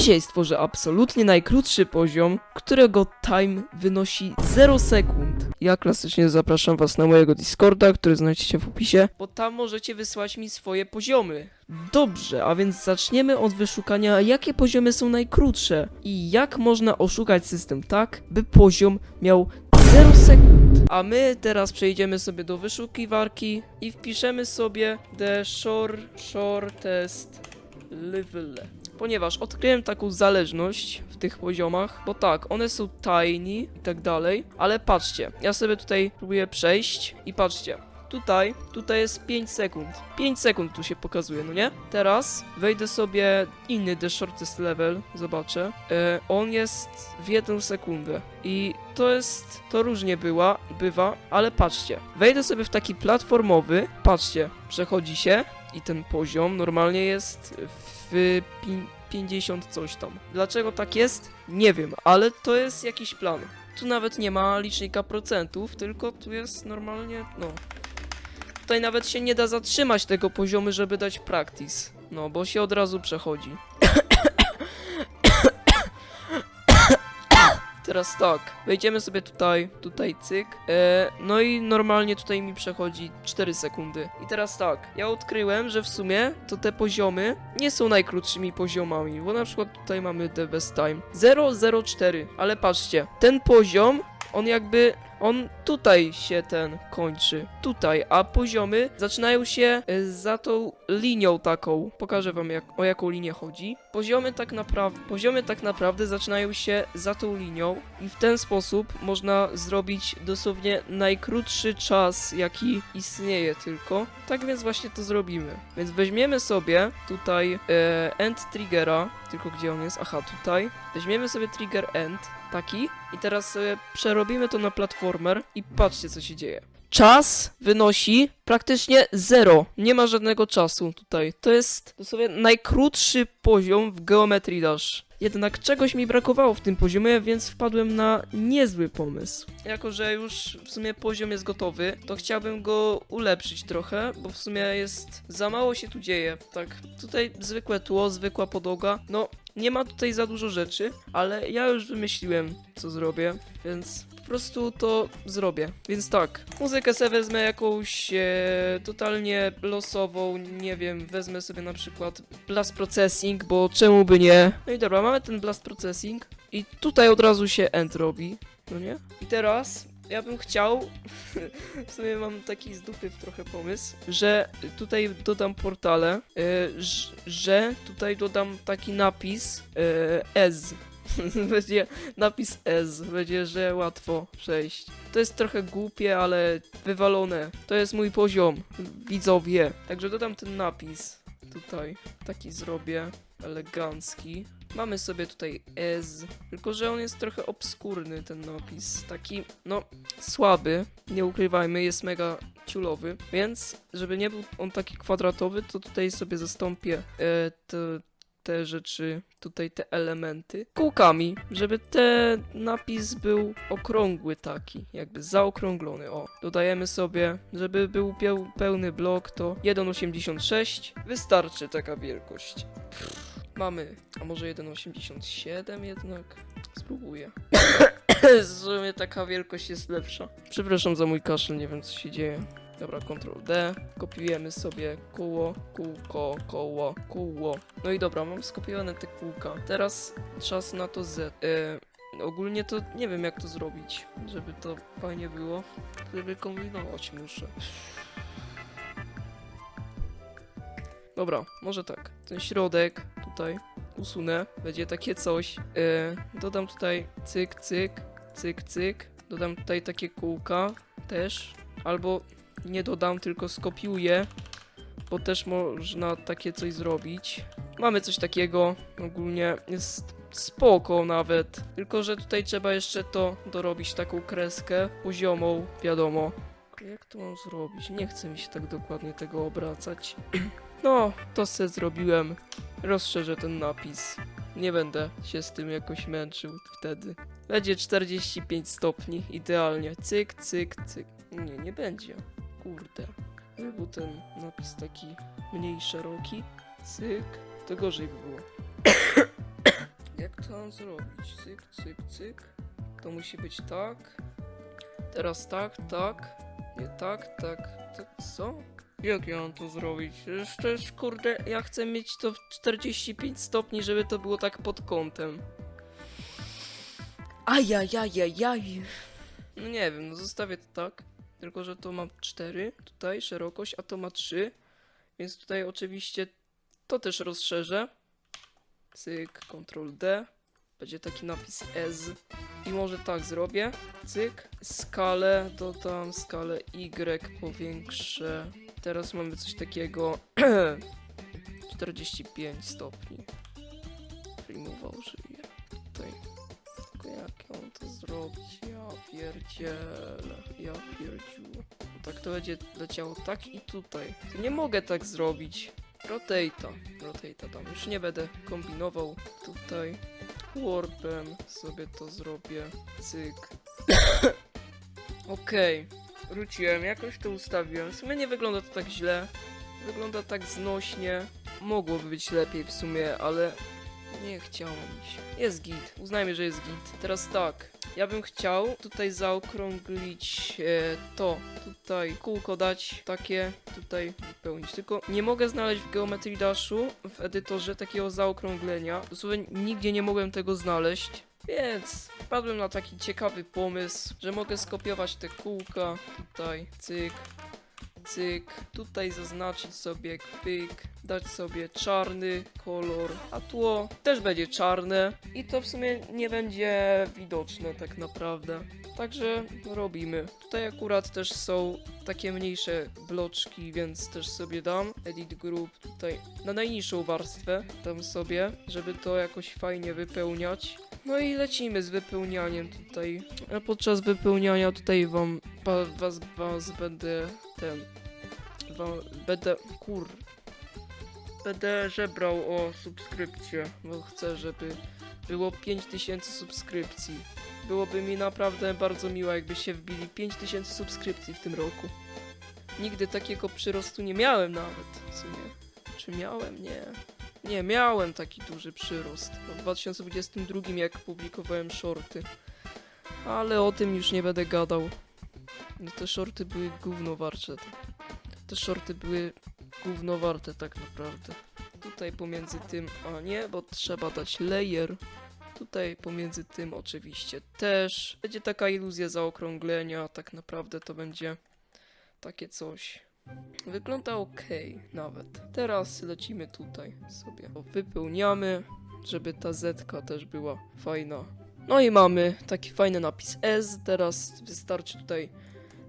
Dzisiaj stworzę absolutnie najkrótszy poziom, którego time wynosi 0 sekund. Ja klasycznie zapraszam was na mojego Discorda, który znajdziecie w opisie, bo tam możecie wysłać mi swoje poziomy. Dobrze, a więc zaczniemy od wyszukania, jakie poziomy są najkrótsze i jak można oszukać system tak, by poziom miał 0 sekund. A my teraz przejdziemy sobie do wyszukiwarki i wpiszemy sobie the shore, shortest level. Ponieważ odkryłem taką zależność w tych poziomach, bo tak, one są tiny i tak dalej, ale patrzcie, ja sobie tutaj próbuję przejść i patrzcie, tutaj, tutaj jest 5 sekund. 5 sekund tu się pokazuje, no nie? Teraz wejdę sobie inny The Shortest Level, zobaczę. E, on jest w 1 sekundę i to jest, to różnie była, bywa, ale patrzcie. Wejdę sobie w taki platformowy, patrzcie, przechodzi się i ten poziom normalnie jest w pi- 50 coś tam. Dlaczego tak jest? Nie wiem, ale to jest jakiś plan. Tu nawet nie ma licznika procentów, tylko tu jest normalnie, no. Tutaj nawet się nie da zatrzymać tego poziomu, żeby dać practice. No, bo się od razu przechodzi. Teraz tak, wejdziemy sobie tutaj, tutaj cyk, e, no i normalnie tutaj mi przechodzi 4 sekundy. I teraz tak, ja odkryłem, że w sumie to te poziomy nie są najkrótszymi poziomami, bo na przykład tutaj mamy the best time 004, ale patrzcie, ten poziom, on jakby, on tutaj się ten kończy, tutaj, a poziomy zaczynają się e, za tą linią taką, pokażę wam jak, o jaką linię chodzi. Poziomy tak naprawdę, poziomy tak naprawdę zaczynają się za tą linią i w ten sposób można zrobić dosłownie najkrótszy czas, jaki istnieje tylko. Tak więc właśnie to zrobimy. Więc weźmiemy sobie tutaj e, end triggera, tylko gdzie on jest? Aha, tutaj. Weźmiemy sobie trigger end, taki, i teraz sobie przerobimy to na i patrzcie co się dzieje. Czas wynosi praktycznie zero. Nie ma żadnego czasu tutaj. To jest dosłownie najkrótszy poziom w Geometry Dash. Jednak czegoś mi brakowało w tym poziomie, więc wpadłem na niezły pomysł. Jako, że już w sumie poziom jest gotowy, to chciałbym go ulepszyć trochę, bo w sumie jest za mało się tu dzieje. Tak, tutaj zwykłe tło, zwykła podłoga. No, nie ma tutaj za dużo rzeczy, ale ja już wymyśliłem, co zrobię, więc prostu to zrobię. Więc tak, muzykę sobie wezmę jakąś e, totalnie losową, nie wiem, wezmę sobie na przykład Blast Processing, bo czemu by nie? No i dobra, mamy ten Blast Processing i tutaj od razu się end robi, no nie? I teraz ja bym chciał, w sumie mam taki z dupy trochę pomysł, że tutaj dodam portale, e, że tutaj dodam taki napis e, Ez. Będzie napis Ez, będzie, że łatwo przejść. To jest trochę głupie, ale wywalone. To jest mój poziom, widzowie. Także dodam ten napis tutaj. Taki zrobię, elegancki. Mamy sobie tutaj Ez, tylko że on jest trochę obskurny, ten napis. Taki, no, słaby, nie ukrywajmy, jest mega ciulowy, więc żeby nie był on taki kwadratowy, to tutaj sobie zastąpię e, te, rzeczy, tutaj te elementy kółkami, żeby ten napis był okrągły taki, jakby zaokrąglony, o. Dodajemy sobie, żeby był peł, pełny blok, to 1,86, wystarczy taka wielkość. Mamy, a może 1,87 jednak? Spróbuję. W sumie taka wielkość jest lepsza. Przepraszam za mój kaszel, nie wiem co się dzieje. Dobra, Ctrl D, kopiujemy sobie kóło, kółko, koło, kóło. No i dobra, mam skopiowane te kółka. Teraz czas na to Z. E, ogólnie to nie wiem jak to zrobić, żeby to fajnie było. Żeby kombinować muszę. Dobra, może tak. Ten środek tutaj usunę. Będzie takie coś. E, dodam tutaj cyk, cyk, cyk, cyk. Dodam tutaj takie kółka też. Albo nie dodam, tylko skopiuję, bo też można takie coś zrobić. Mamy coś takiego, ogólnie jest spoko nawet, tylko że tutaj trzeba jeszcze to dorobić, taką kreskę poziomą, wiadomo. Jak to mam zrobić? Nie chce mi się tak dokładnie tego obracać. No, to se zrobiłem. Rozszerzę ten napis. Nie będę się z tym jakoś męczył wtedy. Będzie 45 stopni, idealnie. Cyk, cyk, cyk. Nie, nie będzie. Kurde. Gdyby był ten napis taki mniej szeroki, cyk, to gorzej by było. mam zrobić? Cyk, cyk, cyk. To musi być tak. Teraz tak, tak. Nie tak, tak, tak, co? Jak ja mam to zrobić? Przecież to jest, kurde, ja chcę mieć to w 45 stopni, żeby to było tak pod kątem. Ajajajajaj. No nie wiem, no zostawię to tak. Tylko, że to ma 4 tutaj szerokość, a to ma 3. Więc tutaj oczywiście to też rozszerzę. Cyk, Ctrl D. Będzie taki napis S. I może tak zrobię. Cyk. Skalę dodam, skalę Y powiększę. Teraz mamy coś takiego. 45 stopni. Filmował żyje. Zrobić? Ja pierdzielę. Ja pierdziu. Tak to będzie leciało tak i tutaj. Nie mogę tak zrobić. Rotate'a. Rotate'a tam. Już nie będę kombinował tutaj. Warpem sobie to zrobię. Cyk. Okej. Wróciłem, jakoś to ustawiłem. W sumie nie wygląda to tak źle. Wygląda tak znośnie. Mogłoby być lepiej w sumie, ale nie chciało mi się. Jest git. Uznajmy, że jest git. Teraz tak. Ja bym chciał tutaj zaokrąglić e, to. Tutaj kółko dać takie. Tutaj wypełnić. Tylko nie mogę znaleźć w Geometry Dashu w edytorze takiego zaokrąglenia. Dosłownie nigdzie nie mogłem tego znaleźć. Więc wpadłem na taki ciekawy pomysł, że mogę skopiować te kółka. Tutaj cyk, cyk. Tutaj zaznaczyć sobie pyk, dać sobie czarny kolor, a tło też będzie czarne i to w sumie nie będzie widoczne tak naprawdę. Także robimy. Tutaj akurat też są takie mniejsze bloczki, więc też sobie dam edit group tutaj na najniższą warstwę dam sobie, żeby to jakoś fajnie wypełniać. No i lecimy z wypełnianiem tutaj. A podczas wypełniania tutaj wam wa, was, was będę ten wam, będę kur będę żebrał o subskrypcję, bo chcę, żeby było 5000 subskrypcji. Byłoby mi naprawdę bardzo miło, jakby się wbili 5000 subskrypcji w tym roku. Nigdy takiego przyrostu nie miałem nawet w sumie. Czy miałem? Nie. Nie, miałem taki duży przyrost. W 2022 jak publikowałem shorty. Ale o tym już nie będę gadał. No te shorty były gówno. Te shorty były gówno warte tak naprawdę. Tutaj pomiędzy tym, a nie, bo trzeba dać layer. Tutaj pomiędzy tym oczywiście też. Będzie taka iluzja zaokrąglenia, tak naprawdę to będzie takie coś. Wygląda ok, nawet. Teraz lecimy tutaj sobie. Wypełniamy, żeby ta Z też była fajna. No i mamy taki fajny napis S. Teraz wystarczy tutaj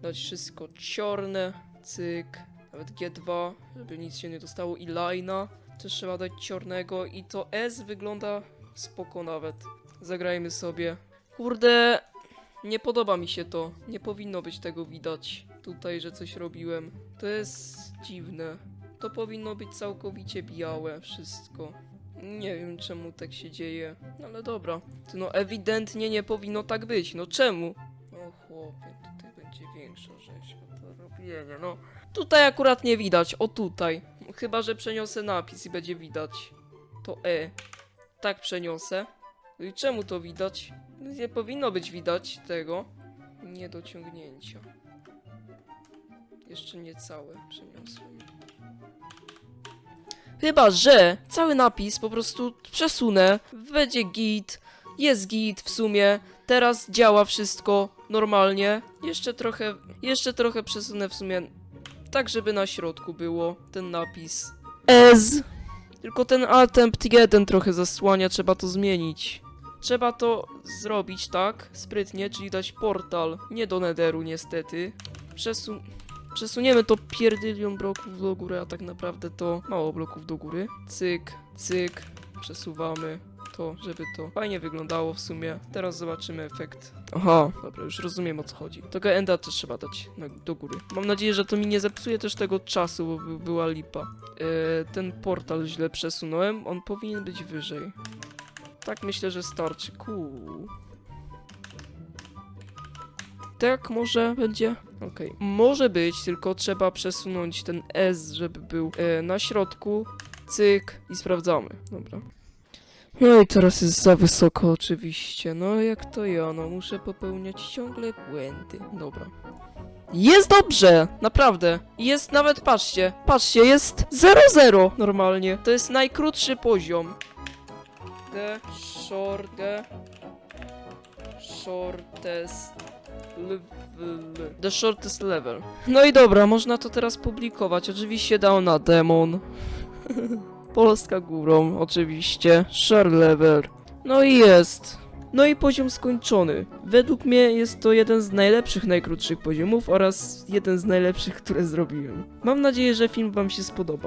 dać wszystko czarne. Cyk. Nawet G2, żeby nic się nie dostało. I line'a też trzeba dać czarnego. I to S wygląda spoko nawet. Zagrajmy sobie. Kurde, nie podoba mi się to. Nie powinno być tego widać. Tutaj, że coś robiłem. To jest dziwne. To powinno być całkowicie białe wszystko. Nie wiem czemu tak się dzieje, no ale dobra. To no ewidentnie nie powinno tak być, no czemu? Robienia, no. Tutaj akurat nie widać, o tutaj. Chyba, że przeniosę napis i będzie widać. To E. Tak przeniosę. No i czemu to widać? Nie powinno być widać tego. Nie do ciągnięcia. Jeszcze nie całe przeniosłem. Chyba, że cały napis po prostu przesunę, będzie git, jest git w sumie, teraz działa wszystko normalnie. Jeszcze trochę, jeszcze trochę przesunę w sumie, tak żeby na środku było ten napis. Ez! Tylko ten attempt 1 trochę zasłania, trzeba to zmienić. Trzeba to zrobić tak, sprytnie, czyli dać portal, nie do netheru niestety. Przesun... Przesuniemy to pierdylion bloków do góry, a tak naprawdę to mało bloków do góry. Cyk, cyk, przesuwamy to, żeby to fajnie wyglądało w sumie. Teraz zobaczymy efekt. Aha, dobra, już rozumiem o co chodzi. Tego enda też trzeba dać na, do góry. Mam nadzieję, że to mi nie zepsuje też tego czasu, bo by, była lipa. E, ten portal źle przesunąłem, on powinien być wyżej. Tak myślę, że starczy. Cool. Tak może będzie? Okej. Może być, tylko trzeba przesunąć ten S, żeby był e, na środku. Cyk i sprawdzamy. Dobra. No i teraz jest za wysoko oczywiście. No jak to ja, no muszę popełniać ciągle błędy. Dobra. Jest dobrze! Naprawdę. Jest nawet, patrzcie, patrzcie, jest 0-0 normalnie. To jest najkrótszy poziom. The short, the shortest level. The shortest level. No i dobra, można to teraz publikować. Oczywiście dał na demon. Polska górą, oczywiście. Share level. No i jest. No i poziom skończony. Według mnie jest to jeden z najlepszych, najkrótszych poziomów oraz jeden z najlepszych, które zrobiłem. Mam nadzieję, że film wam się spodoba.